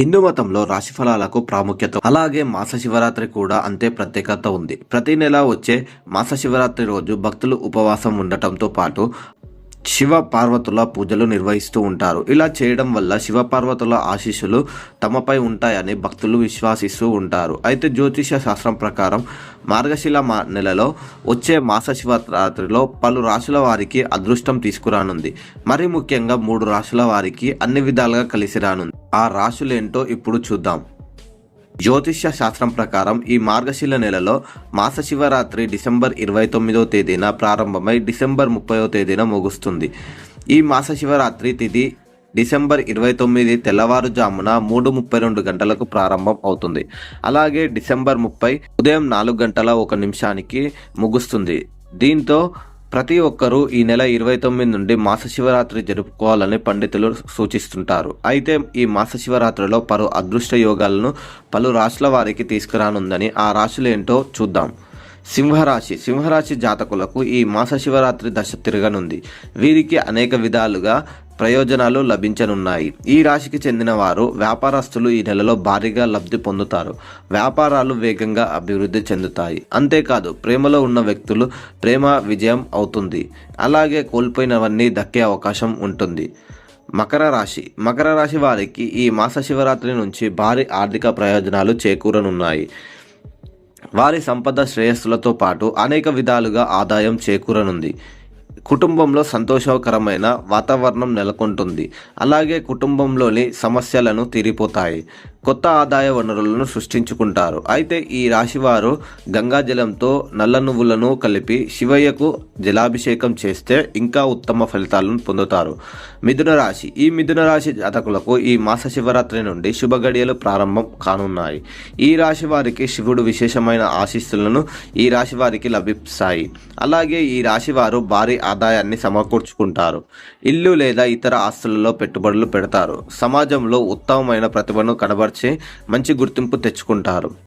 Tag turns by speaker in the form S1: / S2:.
S1: హిందూ మతంలో రాశి ఫలాలకు ప్రాముఖ్యత అలాగే మాస శివరాత్రి కూడా అంతే ప్రత్యేకత ఉంది. ప్రతి నెల వచ్చే మాస శివరాత్రి రోజు భక్తులు ఉపవాసం ఉండటంతో పాటు శివ పార్వతుల పూజలు నిర్వహిస్తూ ఉంటారు. ఇలా చేయడం వల్ల శివ పార్వతుల ఆశీస్సులు తమపై ఉంటాయని భక్తులు విశ్వాసిస్తూ ఉంటారు. అయితే జ్యోతిష శాస్త్రం ప్రకారం మార్గశిల మా నెలలో వచ్చే మాస శివరాత్రిలో పలు రాశుల వారికి అదృష్టం తీసుకురానుంది. మరి ముఖ్యంగా మూడు రాశుల వారికి అన్ని విధాలుగా కలిసి రానుంది. ఆ రాశులేంటో ఇప్పుడు చూద్దాం. జ్యోతిష్య శాస్త్రం ప్రకారం ఈ మార్గశిల నెలలో మాస శివరాత్రి డిసెంబర్ ఇరవై తొమ్మిదో తేదీన ప్రారంభమై డిసెంబర్ ముప్పైవ తేదీన ముగుస్తుంది. ఈ మాస శివరాత్రి తిథి డిసెంబర్ ఇరవై తొమ్మిది తెల్లవారుజామున మూడు ముప్పై రెండు గంటలకు ప్రారంభం అవుతుంది. అలాగే డిసెంబర్ ముప్పై ఉదయం నాలుగు గంటల ఒక నిమిషానికి ముగుస్తుంది. దీంతో ప్రతి ఒక్కరూ ఈ నెల ఇరవై తొమ్మిది నుండి మాస శివరాత్రి జరుపుకోవాలని పండితులు సూచిస్తుంటారు. అయితే ఈ మాస శివరాత్రిలో పలు అదృష్ట యోగాలను పలు రాశుల వారికి తీసుకురానుందని ఆ రాశులు ఏంటో చూద్దాం. సింహరాశి. సింహరాశి జాతకులకు ఈ మాస శివరాత్రి దశ తిరగనుంది. వీరికి అనేక విధాలుగా ప్రయోజనాలు లభించనున్నాయి. ఈ రాశికి చెందిన వారు వ్యాపారస్తులు ఈ నెలలో భారీగా లబ్ధి పొందుతారు. వ్యాపారాలు వేగంగా అభివృద్ధి చెందుతాయి. అంతేకాదు ప్రేమలో ఉన్న వ్యక్తులు ప్రేమ విజయం అవుతుంది. అలాగే కోల్పోయినవన్నీ దక్కే అవకాశం ఉంటుంది. మకర రాశి. మకర రాశి వారికి ఈ మాస శివరాత్రి నుంచి భారీ ఆర్థిక ప్రయోజనాలు చేకూరనున్నాయి. వారి సంపద శ్రేయస్సులతో పాటు అనేక విధాలుగా ఆదాయం చేకూరనుంది. కుటుంబంలో సంతోషకరమైన వాతావరణం నెలకొంటుంది. అలాగే కుటుంబంలోని సమస్యలను తీరిపోతాయి. కొత్త ఆదాయ వనరులను సృష్టించుకుంటారు. అయితే ఈ రాశివారు గంగా జలంతో నల్ల నువ్వులను కలిపి శివయ్యకు జలాభిషేకం చేస్తే ఇంకా ఉత్తమ ఫలితాలను పొందుతారు. మిథున రాశి. ఈ మిథున రాశి జాతకులకు ఈ మాస శివరాత్రి నుండి శుభ గడియలు ప్రారంభం కానున్నాయి. ఈ రాశి వారికి శివుడు విశేషమైన ఆశీస్సులను ఈ రాశి వారికి లభిస్తాయి. అలాగే ఈ రాశి వారు భారీ ఆదాయాన్ని సమకూర్చుకుంటారు. ఇల్లు లేదా ఇతర ఆస్తులలో పెట్టుబడులు పెడతారు. సమాజంలో ఉత్తమమైన ప్రతిభను కనబర్చి మంచి గుర్తింపు తెచ్చుకుంటారు.